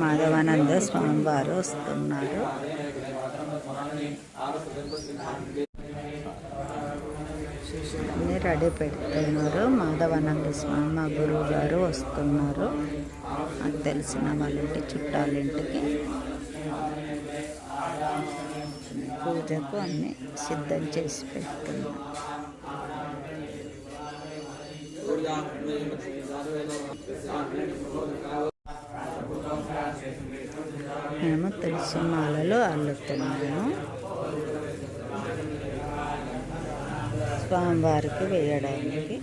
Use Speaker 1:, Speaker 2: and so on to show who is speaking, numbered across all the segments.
Speaker 1: మాధవానంద స్వామివారు వస్తున్నారు. రెడీ పెడుతున్నారు. మాధవానంద స్వామి మా గురువు గారు వస్తున్నారు. నాకు తెలిసిన వాళ్ళ ఇంటి చుట్టాలింటికి. పూజకు అన్నీ సిద్ధం చేసి పెడుతున్నారు. మేము తులసి మాలలో అల్లుతున్నాము. స్వామివారికి వేయడానికి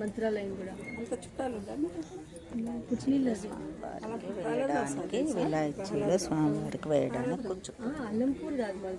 Speaker 2: మంత్రాలయం కూడా. అంత చుట్టాలు
Speaker 1: వేయడానికి విలాయచీలో స్వామివారికి వేయడానికి కూర్చో
Speaker 2: అల్లంపూర్ కాదు మాది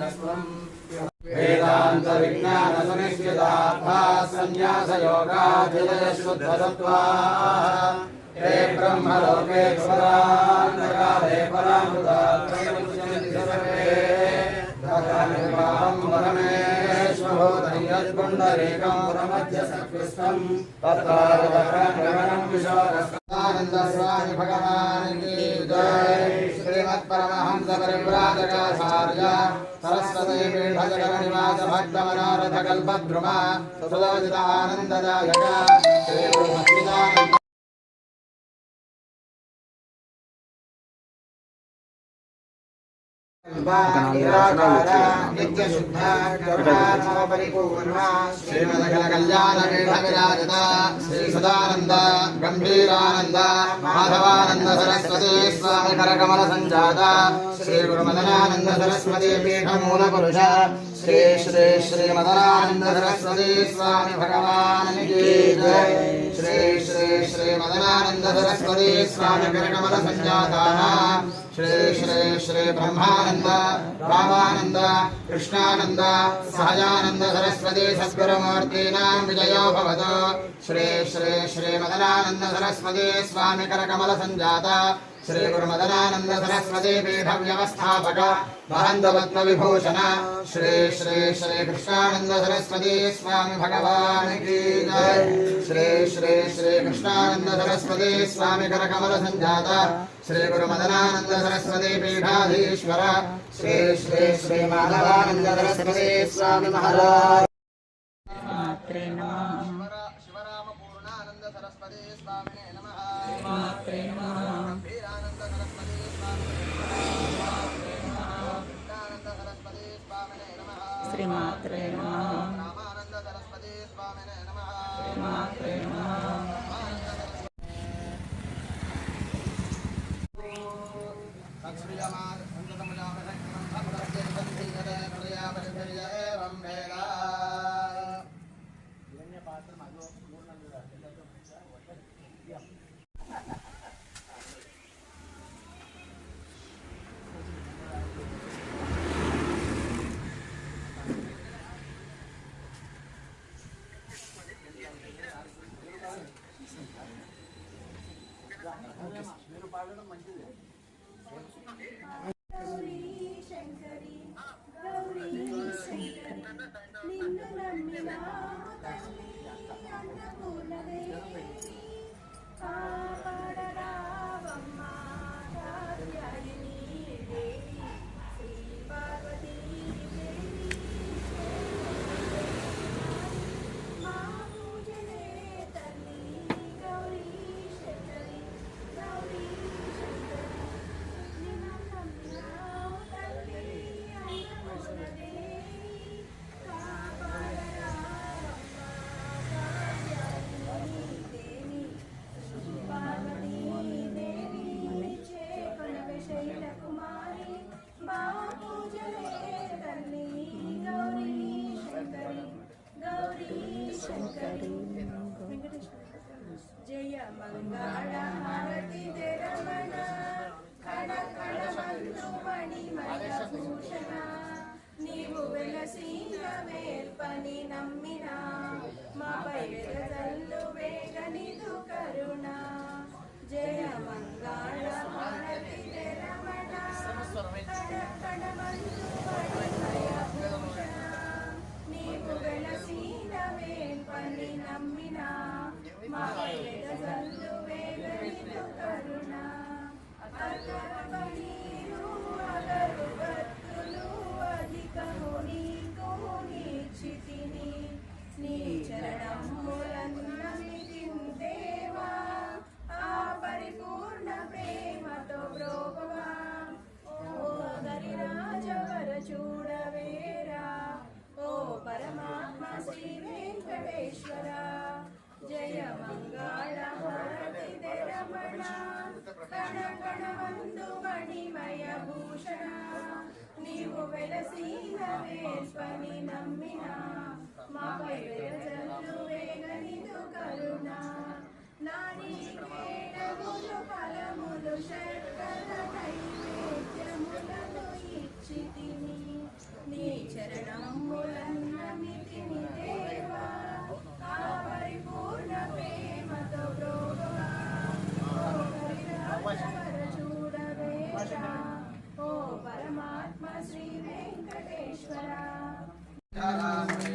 Speaker 1: దత్త
Speaker 3: వేదాంత విజ్ఞాన సునిశ్చితార్థా సన్యాస యోగాధిలయ శుద్ధసత్వా హే బ్రహ్మలోకే స్వరాంతకాలే పరామృతాత్మయముచ్యంతి ధర్మనిర్వాహం పరమేశ్వరోదయం యత్పుండరీకం పురమధ్య సత్కృష్టం తత్వారదకరణం పరివ్రాజకాచార్య సరస్వతీ పీఠ భక్త మనోరథ కల్పద్రుమ సులోచిత ఆనందదాయక శ్రీ గురు సచ్చిదానంద శ్రీమదఖల కళ్యాణ గంభీరానంద మాధవానంద సరస్వతి స్వామి కరకమల సంజాత శ్రీ గురుమదనానంద సరస్వతి పీఠ మూల పురుష శ్రీ శ్రీ శ్రీ మదనానంద సరస్వతి స్వామి భగవాన్ జయ శ్రీ శ్రీ మదనానంద సరస్వతి స్వామి కరకమల సంజాతాన శ్రీ శ్రీ శ్రీ బ్రహ్మానంద రామానంద కృష్ణానంద సహజానంద సరస్వతి సద్గురుమూర్తీనాం విజయో భవతు శ్రీ శ్రీ శ్రీ మదనానంద సరస్వతి స్వామి కరకమల సంజాత శ్రీ గురుమదనానంద సరస్వతి పీఠ వ్యవస్థాపక మహంత పద్మ విభూషణ శ్రీ శ్రీ శ్రీ కృష్ణానంద సరస్వతి స్వామి భగవాన్ కీ జై శ్రీ శ్రీ శ్రీ కృష్ణానంద సరస్వతి స్వామి కరకమల సంజాత శ్రీ గురుమదనానంద సరస్వతి పీఠాధీశ్వర
Speaker 1: శ్రీమాత్రే నమ. శ్రీమాత్రే నమ.
Speaker 2: తక్షయమార్ సంజతమజామహ కంఠం రక్షే మీరు పాడడం మంచిది. కరుణ వేల్పని నమ్మిన మాపై వెలజల్లు వేగనిదు కరుణ నారీకేణములు ఫలములు శర్కర నైవేద్యములను ఇచ్చితిని నీ చరణములన్నమితిని దేవా ఆ పరిపూర్ణ ప్రేమతో బ్రోవా చూడవేశ ఓ పరమాత్మ శ్రీ వెంకటేశ్వర
Speaker 3: శ్రీ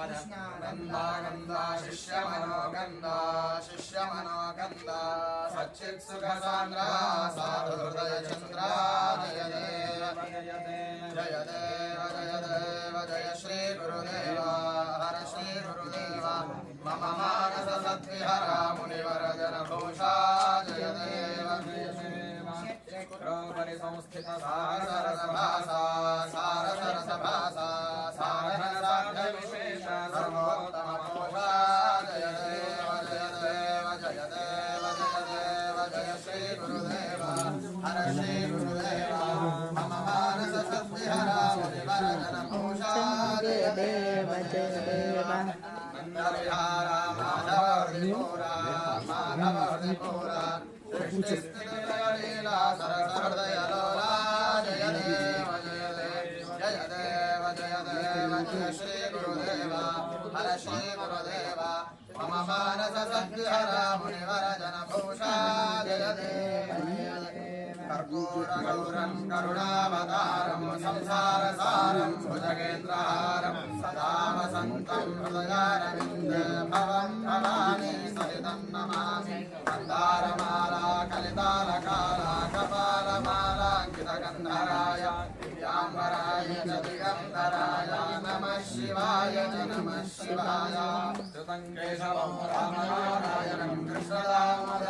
Speaker 3: గంధ శిష్య మనోగంధ శిష్య మనోగంధ సచ్చిత్ సుఖ సాంద్ర సాధు హృదయ చంద్ర జయ దేవ జయ దేవ జయ దేవ జయ దేవ జయ శ్రీ గురుదేవ హర దేవ జయ దేవ నందవిహారా మాధవర్ధిపూరా మాధవర్ధిపూరా సృష్టిస్థితిలయలీలా సరసహృదయలోలా జయ దేవ జయ దేవ జయ దేవ జయ దేవ జయ శ్రీ గురుదేవ హర శ్రీ గురుదేవ మమ మానస సద్విహర మునివర జనభూషా జయ దేవ జయ దేవ కర్పూరగౌరం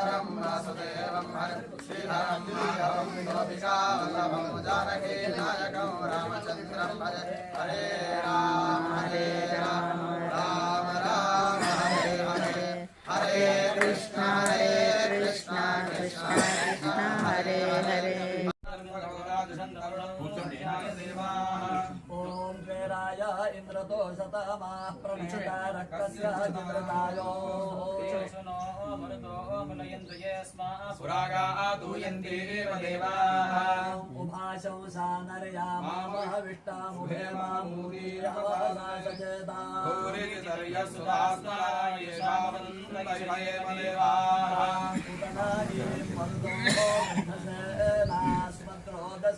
Speaker 3: కరుణావతారం సంసారసారం భుజగేంద్రహారం సదా వసంతం హృదయారవిందే భవం భవానీ సహితం
Speaker 4: శతమాః ప్రణేత రక్తస్య చిత్రకాయో
Speaker 3: పురాగాదూయంతి దేవాః
Speaker 4: ఉభాశంసా నరయామావహ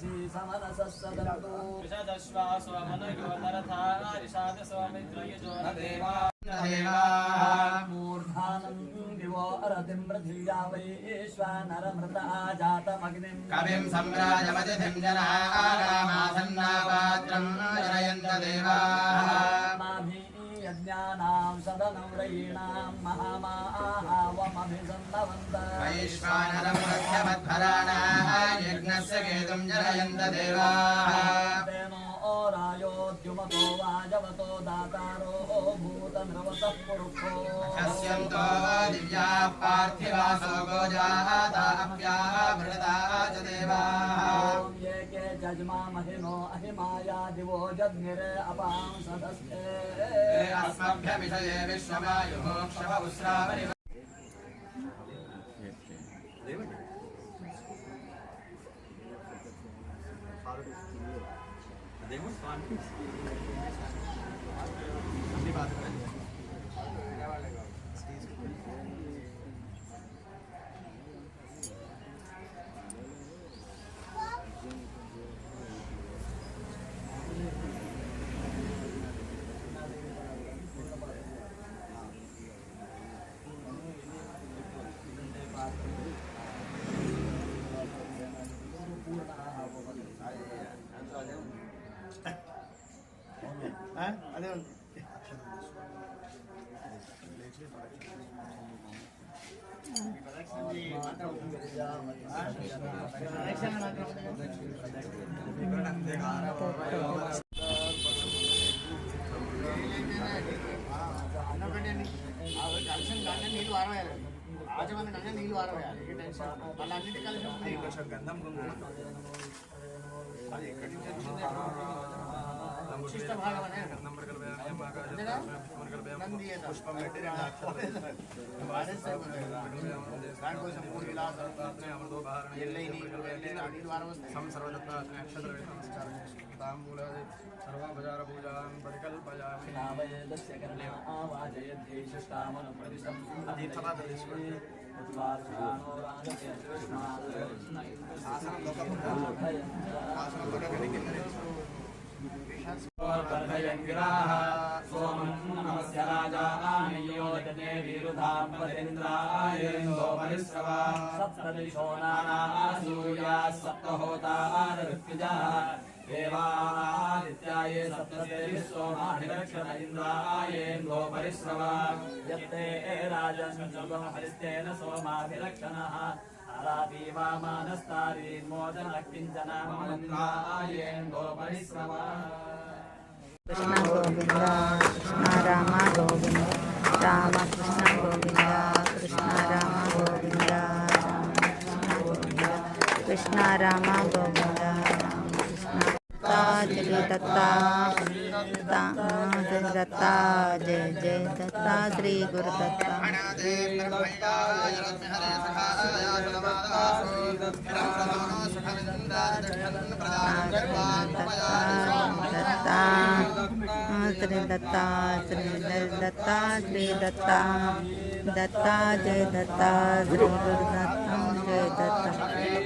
Speaker 4: విష్టాముఖే మామూరీరవనాశచేతా ఉదనాదీం మందో విఘ్నసేనాస్మద్రోదసీ సమనసः यज्ञानां सदनव्रयीणां महामाहावमभिसन्नवन्त
Speaker 3: वैश्वानरं रक्षमद्भराणाः यज्ञस्य केतुं जनयन्त देवाः
Speaker 4: तेनो रायोद्युमतो वाजवतो दातारो भूतनृवतः पुरुषो
Speaker 3: कस्यन्तो दिव्याः पार्थिवासो गोजाः दाप्याः भृताः च देवाः
Speaker 4: यजमामहिमो अहिमाया दिवो जग्निरे अपां सदस्ये
Speaker 3: अस्मभ्यमिषये विश्ववायुः क्षव उस्रावरि बात అదే కలిసి దాన్ని
Speaker 5: నీళ్ళు వారవేయాలి రాజమండ్రి అంటే నీళ్ళు వారవేయాలి ఏ టెన్షన్ మళ్ళీ అన్నిటి కలిసి అది ఎక్కడి నుంచి వచ్చింది सर्वाभजारभूजान् परिकल्पयामि आसन लोकपुर आसन लोकपुर के लिए రెండు అక్షరాలు. వాడేస్తే దానికోసం మూడు విలాసాలు ఎల్లై నీళ్ళు వెళ్ళి ఆ నీళ్ళు వారం వస్తాయి
Speaker 3: సర్వోపచారపూజాం
Speaker 4: కృష్ణ
Speaker 1: గోవింద కృష్ణ రామ గోవింద రామ కృష్ణ గోవింద కృష్ణ రామ గోవింద రామ కృష్ణ గోవింద కృష్ణ రామ గోవింద. श्री दत्ता दत्ता श्री दत्ता जय जय दत्ता श्री गुरु दत्ता दत्ता श्री दत्ता श्री दत्ता श्री दत्ता दत्ता जय दत्ता श्री गुरु दत्ता जय दत्ता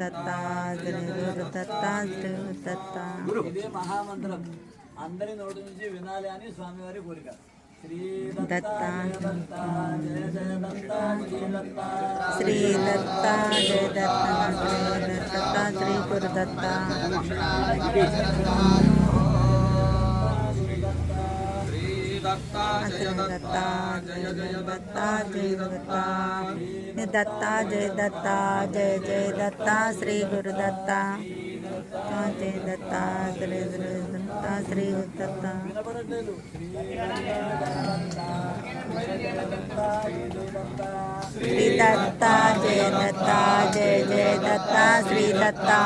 Speaker 1: దత్తాజ్ర గురు దత్తాజ్ర దత్త గురు
Speaker 4: ఇదే మహామంత్రం అందరి నోటి నుంచి వినాలి అని స్వామివారి కోరిక దత్తా శ్రీ
Speaker 1: దత్తా
Speaker 4: జయ దత్తా శ్రీ గురు దత్తా
Speaker 1: श्री दत्ता दत्ता जय दत्ता दत्ता जय दत्ता जय जय दत्ता श्री गुरु दत्ता जय दत्ता श्री गुरु दत्ता श्री गुरु दत्ता श्री दत्ता जय दत्ता जय जय दत्ता श्री दत्ता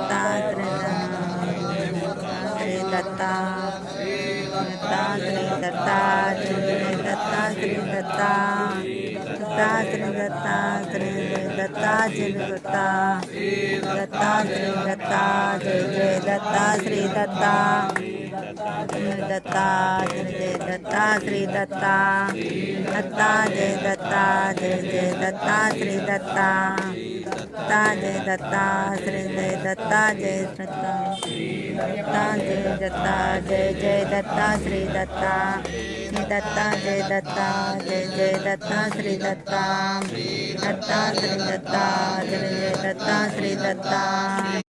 Speaker 1: दत्ता श्री दत्ता दत्ता श्री दत्ता श्री दत्ता श्री दत्ता दत्ता श्री दत्ता श्री दत्ता श्री दत्ता दत्ता श्री दत्ता जय जय दत्ता श्री दत्ता दत्ता जय जय दत्ता श्री दत्ता दत्ता जय दत्ता जय जय दत्ता श्री दत्ता दत्ता जय दत्ता श्री जय दत्ता जय दत्ता दत्ता जय दत्ता जय जय दत्ता श्री दत्ता श्री दत्ता जय दत्ता जय जय दत्ता श्री दत्ता दत्ता श्री दत्ता जय जय दत्ता श्री दत्ता